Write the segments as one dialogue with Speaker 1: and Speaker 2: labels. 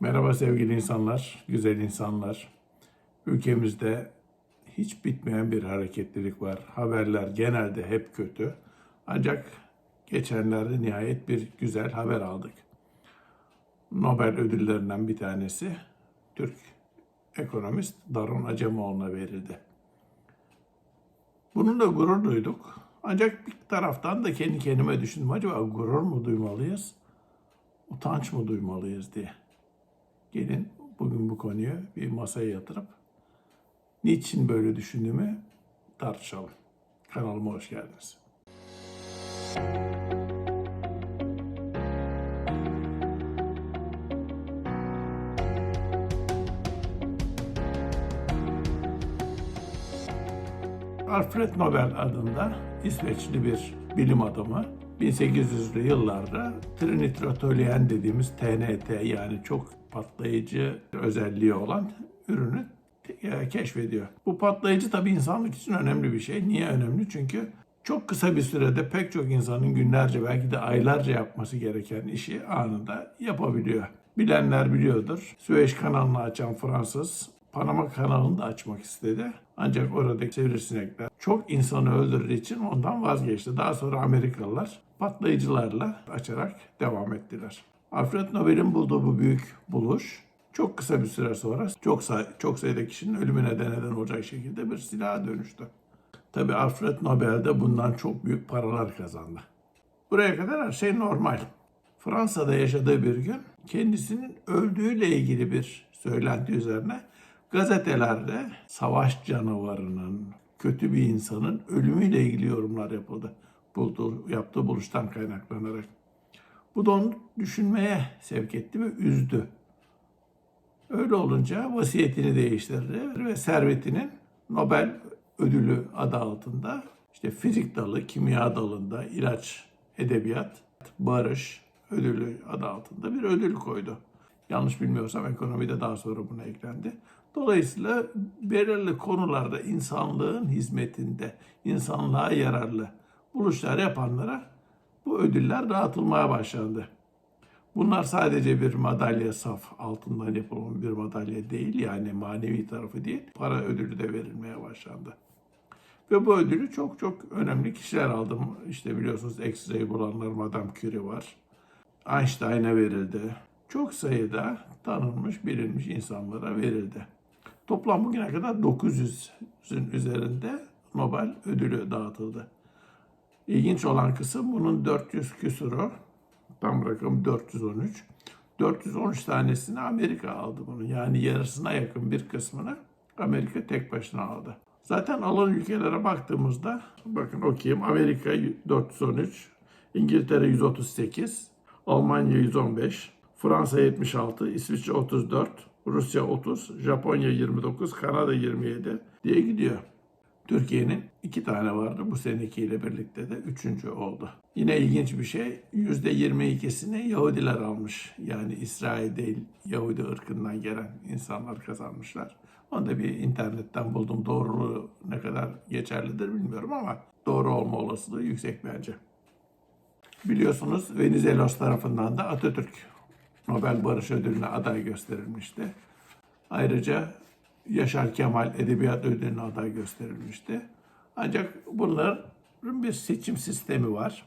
Speaker 1: Merhaba sevgili insanlar, güzel insanlar. Ülkemizde hiç bitmeyen bir hareketlilik var. Haberler genelde hep kötü. Ancak geçenlerde nihayet bir güzel haber aldık. Nobel ödüllerinden bir tanesi Türk ekonomist Darun Acemoğlu'na verildi. Bununla gurur duyduk. Ancak bir taraftan da kendi kendime düşündüm. Acaba gurur mu duymalıyız, utanç mı duymalıyız diye. Gelin bugün bu konuyu bir masaya yatırıp niçin böyle düşündüğümü tartışalım. Kanalıma hoş geldiniz. Alfred Nobel adında İsveçli bir bilim adamı 1800'lü yıllarda trinitrotoluen dediğimiz TNT yani çok patlayıcı özelliği olan ürünü e, keşfediyor. Bu patlayıcı tabii insanlık için önemli bir şey. Niye önemli? Çünkü çok kısa bir sürede pek çok insanın günlerce belki de aylarca yapması gereken işi anında yapabiliyor. Bilenler biliyordur. Süveyş kanalını açan Fransız Panama kanalını da açmak istedi. Ancak oradaki sivrisinekler çok insanı öldürdüğü için ondan vazgeçti. Daha sonra Amerikalılar patlayıcılarla açarak devam ettiler. Alfred Nobel'in bulduğu bu büyük buluş çok kısa bir süre sonra çok, say çok sayıda kişinin ölümüne de neden olacak şekilde bir silaha dönüştü. Tabi Alfred Nobel de bundan çok büyük paralar kazandı. Buraya kadar her şey normal. Fransa'da yaşadığı bir gün kendisinin öldüğüyle ilgili bir söylenti üzerine gazetelerde savaş canavarının, kötü bir insanın ölümüyle ilgili yorumlar yapıldı. Bulduğu, yaptığı buluştan kaynaklanarak. Bu da onu düşünmeye sevk etti ve üzdü. Öyle olunca vasiyetini değiştirdi ve servetinin Nobel ödülü adı altında işte fizik dalı, kimya dalında, ilaç, edebiyat, barış ödülü adı altında bir ödül koydu. Yanlış bilmiyorsam ekonomide daha sonra buna eklendi. Dolayısıyla belirli konularda insanlığın hizmetinde, insanlığa yararlı buluşlar yapanlara bu ödüller dağıtılmaya başlandı. Bunlar sadece bir madalya saf altından yapılmış bir madalya değil yani manevi tarafı değil para ödülü de verilmeye başlandı. Ve bu ödülü çok çok önemli kişiler aldı. İşte biliyorsunuz X-ray bulanlar Madame Curie var. Einstein'a verildi. Çok sayıda tanınmış, bilinmiş insanlara verildi. Toplam bugüne kadar 900'ün üzerinde Nobel ödülü dağıtıldı. İlginç olan kısım bunun 400 küsuru, tam rakam 413. 413 tanesini Amerika aldı bunun. Yani yarısına yakın bir kısmını Amerika tek başına aldı. Zaten alan ülkelere baktığımızda, bakın okuyayım. Amerika 413, İngiltere 138, Almanya 115, Fransa 76, İsviçre 34, Rusya 30, Japonya 29, Kanada 27 diye gidiyor. Türkiye'nin iki tane vardı. Bu senekiyle birlikte de üçüncü oldu. Yine ilginç bir şey. Yüzde 22'sini Yahudiler almış. Yani İsrail değil Yahudi ırkından gelen insanlar kazanmışlar. Onu da bir internetten buldum. Doğruluğu ne kadar geçerlidir bilmiyorum ama doğru olma olasılığı yüksek bence. Biliyorsunuz Venizelos tarafından da Atatürk Nobel Barış Ödülü'ne aday gösterilmişti. Ayrıca Yaşar Kemal Edebiyat Ödülü'ne aday gösterilmişti. Ancak bunların bir seçim sistemi var.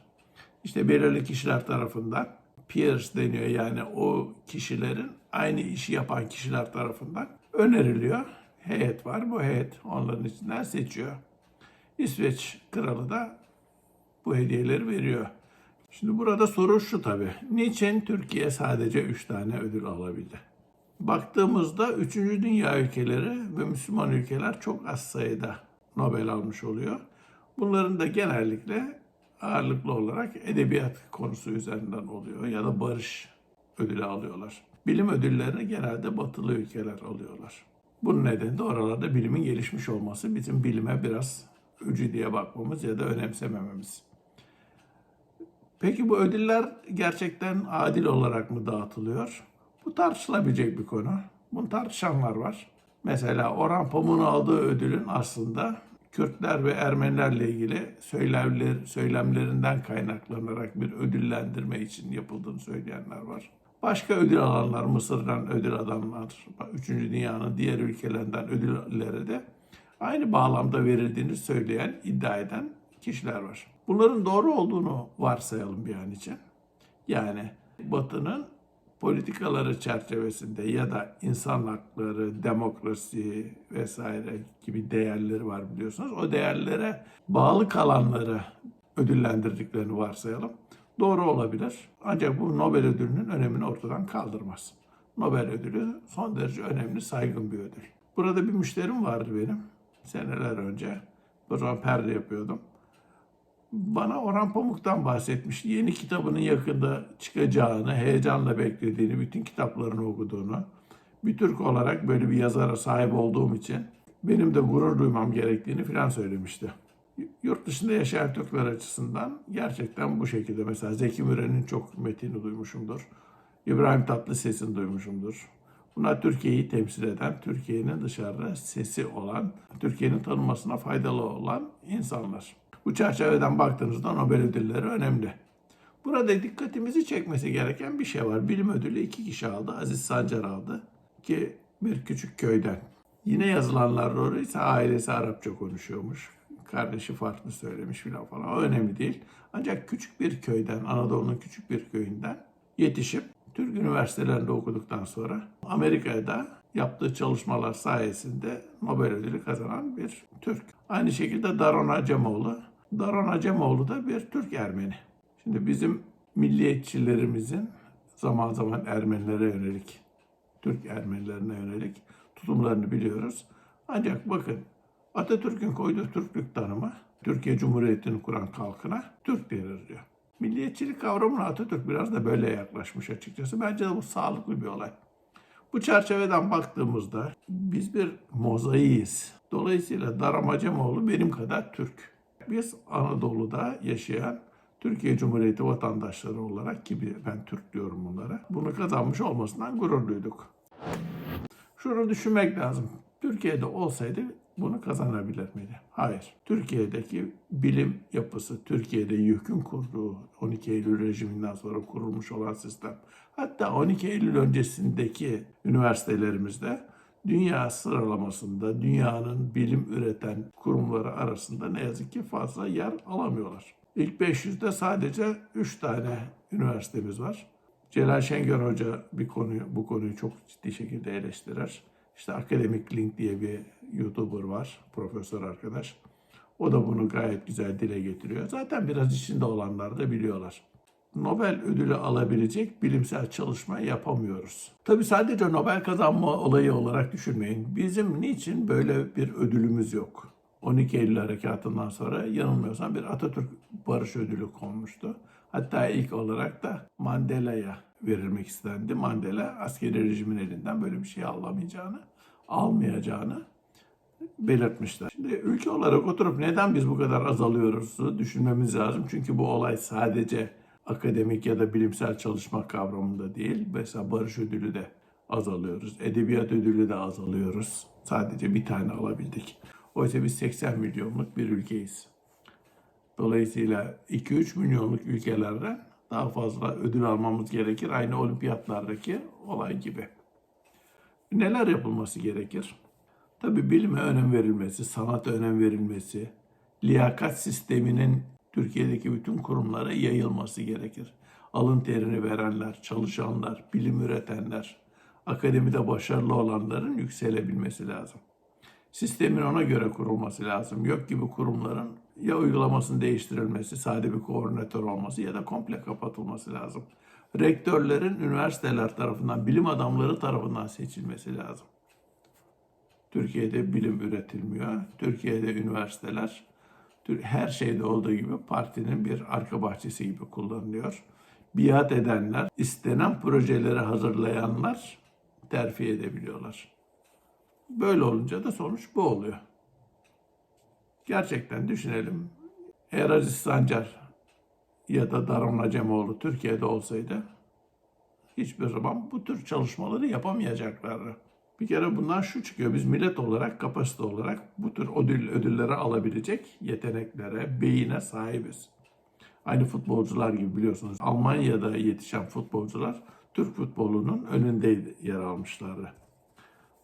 Speaker 1: İşte belirli kişiler tarafından peers deniyor yani o kişilerin aynı işi yapan kişiler tarafından öneriliyor. Heyet var. Bu heyet onların içinden seçiyor. İsveç kralı da bu hediyeleri veriyor. Şimdi burada soru şu tabii. Niçin Türkiye sadece 3 tane ödül alabildi? Baktığımızda 3. dünya ülkeleri ve Müslüman ülkeler çok az sayıda Nobel almış oluyor. Bunların da genellikle ağırlıklı olarak edebiyat konusu üzerinden oluyor ya da barış ödülü alıyorlar. Bilim ödüllerini genelde batılı ülkeler alıyorlar. Bunun nedeni de oralarda bilimin gelişmiş olması bizim bilime biraz öcü diye bakmamız ya da önemsemememiz. Peki bu ödüller gerçekten adil olarak mı dağıtılıyor? Bu tartışılabilecek bir konu. Bunu tartışanlar var. Mesela Orhan Pamuk'un aldığı ödülün aslında Kürtler ve Ermenilerle ilgili söylemler, söylemlerinden kaynaklanarak bir ödüllendirme için yapıldığını söyleyenler var. Başka ödül alanlar, Mısır'dan ödül adamlar, Üçüncü Dünya'nın diğer ülkelerinden ödüllere de aynı bağlamda verildiğini söyleyen, iddia eden kişiler var. Bunların doğru olduğunu varsayalım bir an için. Yani Batı'nın politikaları çerçevesinde ya da insan hakları, demokrasi vesaire gibi değerleri var biliyorsunuz. O değerlere bağlı kalanları ödüllendirdiklerini varsayalım. Doğru olabilir. Ancak bu Nobel ödülünün önemini ortadan kaldırmaz. Nobel ödülü son derece önemli, saygın bir ödül. Burada bir müşterim vardı benim seneler önce. O zaman perde yapıyordum. Bana Orhan Pamuk'tan bahsetmişti. Yeni kitabının yakında çıkacağını, heyecanla beklediğini, bütün kitaplarını okuduğunu. Bir Türk olarak böyle bir yazara sahip olduğum için benim de gurur duymam gerektiğini filan söylemişti. Yurt dışında yaşayan Türkler açısından gerçekten bu şekilde. Mesela Zeki Müren'in çok metini duymuşumdur. İbrahim Tatlıses'in duymuşumdur. Bunlar Türkiye'yi temsil eden, Türkiye'nin dışarıda sesi olan, Türkiye'nin tanınmasına faydalı olan insanlar. Bu çerçeveden baktığınızda Nobel ödülleri önemli. Burada dikkatimizi çekmesi gereken bir şey var. Bilim ödülü iki kişi aldı. Aziz Sancar aldı ki bir küçük köyden. Yine yazılanlar doğru ise ailesi Arapça konuşuyormuş. Kardeşi farklı söylemiş filan falan. O önemli değil. Ancak küçük bir köyden, Anadolu'nun küçük bir köyünden yetişip Türk üniversitelerinde okuduktan sonra Amerika'da yaptığı çalışmalar sayesinde Nobel ödülü kazanan bir Türk. Aynı şekilde Daron Acemoğlu. Daron Acemoğlu da bir Türk Ermeni. Şimdi bizim milliyetçilerimizin zaman zaman Ermenilere yönelik, Türk Ermenilerine yönelik tutumlarını biliyoruz. Ancak bakın Atatürk'ün koyduğu Türklük tanımı Türkiye Cumhuriyeti'ni kuran kalkına Türk denir diyor. Milliyetçilik kavramına Atatürk biraz da böyle yaklaşmış açıkçası. Bence de bu sağlıklı bir olay. Bu çerçeveden baktığımızda biz bir mozaiyiz. Dolayısıyla Daram Acemoğlu benim kadar Türk. Biz Anadolu'da yaşayan Türkiye Cumhuriyeti vatandaşları olarak ki ben Türk diyorum bunlara. Bunu kazanmış olmasından gurur duyduk. Şunu düşünmek lazım. Türkiye'de olsaydı bunu kazanabilir miydi? Hayır. Türkiye'deki bilim yapısı, Türkiye'de YÖK'ün kurduğu 12 Eylül rejiminden sonra kurulmuş olan sistem, hatta 12 Eylül öncesindeki üniversitelerimizde dünya sıralamasında dünyanın bilim üreten kurumları arasında ne yazık ki fazla yer alamıyorlar. İlk 500'de sadece 3 tane üniversitemiz var. Celal Şengör Hoca bir konuyu, bu konuyu çok ciddi şekilde eleştirir. İşte Akademik Link diye bir YouTuber var, profesör arkadaş. O da bunu gayet güzel dile getiriyor. Zaten biraz içinde olanlar da biliyorlar. Nobel ödülü alabilecek bilimsel çalışma yapamıyoruz. Tabii sadece Nobel kazanma olayı olarak düşünmeyin. Bizim niçin böyle bir ödülümüz yok? 12 Eylül Harekatı'ndan sonra yanılmıyorsam bir Atatürk Barış Ödülü konmuştu. Hatta ilk olarak da Mandela'ya verilmek istendi. Mandela askeri rejimin elinden böyle bir şey alamayacağını, almayacağını belirtmişler. Şimdi ülke olarak oturup neden biz bu kadar azalıyoruz düşünmemiz lazım. Çünkü bu olay sadece akademik ya da bilimsel çalışma kavramında değil. Mesela barış ödülü de azalıyoruz. Edebiyat ödülü de azalıyoruz. Sadece bir tane alabildik. Oysa biz 80 milyonluk bir ülkeyiz. Dolayısıyla 2-3 milyonluk ülkelerden daha fazla ödül almamız gerekir. Aynı olimpiyatlardaki olay gibi. Neler yapılması gerekir? Tabii bilime önem verilmesi, sanata önem verilmesi, liyakat sisteminin Türkiye'deki bütün kurumlara yayılması gerekir. Alın terini verenler, çalışanlar, bilim üretenler, akademide başarılı olanların yükselebilmesi lazım. Sistemin ona göre kurulması lazım. Yok gibi kurumların ya uygulamasının değiştirilmesi, sade bir koordinatör olması ya da komple kapatılması lazım. Rektörlerin üniversiteler tarafından, bilim adamları tarafından seçilmesi lazım. Türkiye'de bilim üretilmiyor. Türkiye'de üniversiteler her şeyde olduğu gibi partinin bir arka bahçesi gibi kullanılıyor. Biat edenler, istenen projeleri hazırlayanlar terfi edebiliyorlar. Böyle olunca da sonuç bu oluyor. Gerçekten düşünelim. Eğer Aziz Sancar ya da Daron Acemoğlu Türkiye'de olsaydı hiçbir zaman bu tür çalışmaları yapamayacaklardı. Bir kere bundan şu çıkıyor. Biz millet olarak, kapasite olarak bu tür ödül, ödülleri alabilecek yeteneklere, beyine sahibiz. Aynı futbolcular gibi biliyorsunuz. Almanya'da yetişen futbolcular Türk futbolunun önünde yer almışlardı.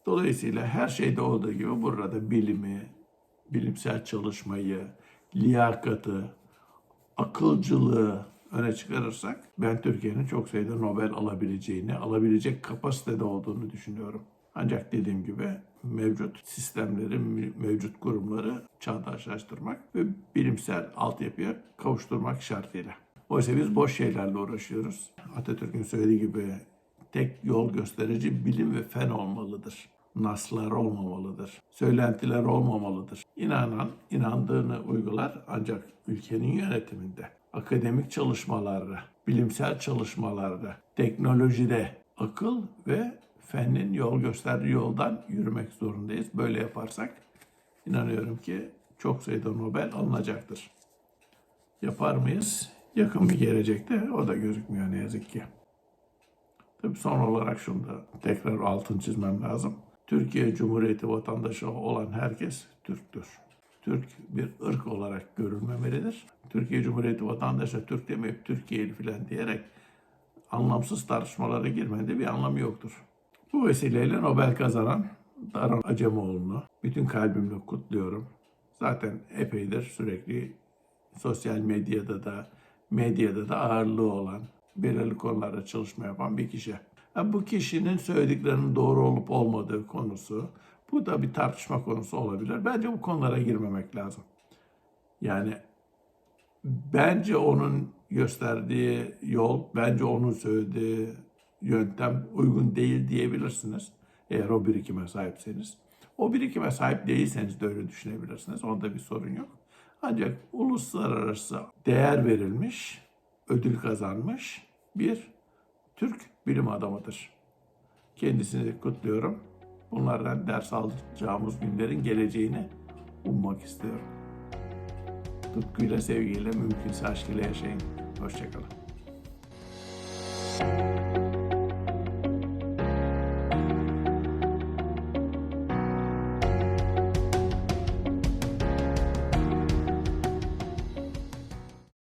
Speaker 1: Dolayısıyla her şeyde olduğu gibi burada bilimi, bilimsel çalışmayı, liyakatı, akılcılığı öne çıkarırsak ben Türkiye'nin çok sayıda Nobel alabileceğini, alabilecek kapasitede olduğunu düşünüyorum. Ancak dediğim gibi mevcut sistemleri, mevcut kurumları çağdaşlaştırmak ve bilimsel altyapıya kavuşturmak şartıyla. Oysa biz boş şeylerle uğraşıyoruz. Atatürk'ün söylediği gibi tek yol gösterici bilim ve fen olmalıdır. Naslar olmamalıdır. Söylentiler olmamalıdır. İnanan, inandığını uygular ancak ülkenin yönetiminde, akademik çalışmalarda, bilimsel çalışmalarda, teknolojide akıl ve fennin yol gösterdiği yoldan yürümek zorundayız. Böyle yaparsak inanıyorum ki çok sayıda Nobel alınacaktır. Yapar mıyız? Yakın bir gelecekte o da gözükmüyor ne yazık ki. Tabii son olarak şunu da tekrar altın çizmem lazım. Türkiye Cumhuriyeti vatandaşı olan herkes Türktür. Türk bir ırk olarak görülmemelidir. Türkiye Cumhuriyeti vatandaşı Türk demeyip Türkiye'li filan diyerek anlamsız tartışmalara girmende bir anlamı yoktur. Bu vesileyle Nobel kazanan Daron Acemoğlu'nu bütün kalbimle kutluyorum. Zaten epeydir sürekli sosyal medyada da medyada da ağırlığı olan belirli konularda çalışma yapan bir kişi. Bu kişinin söylediklerinin doğru olup olmadığı konusu bu da bir tartışma konusu olabilir. Bence bu konulara girmemek lazım. Yani bence onun gösterdiği yol, bence onun söylediği yöntem uygun değil diyebilirsiniz. Eğer o birikime sahipseniz. O birikime sahip değilseniz de öyle düşünebilirsiniz. Onda bir sorun yok. Ancak uluslararası değer verilmiş, ödül kazanmış bir Türk bilim adamıdır. Kendisini kutluyorum. Bunlardan ders alacağımız günlerin geleceğini ummak istiyorum. Tutkuyla, sevgiyle, mümkünse aşkıyla yaşayın. Hoşçakalın.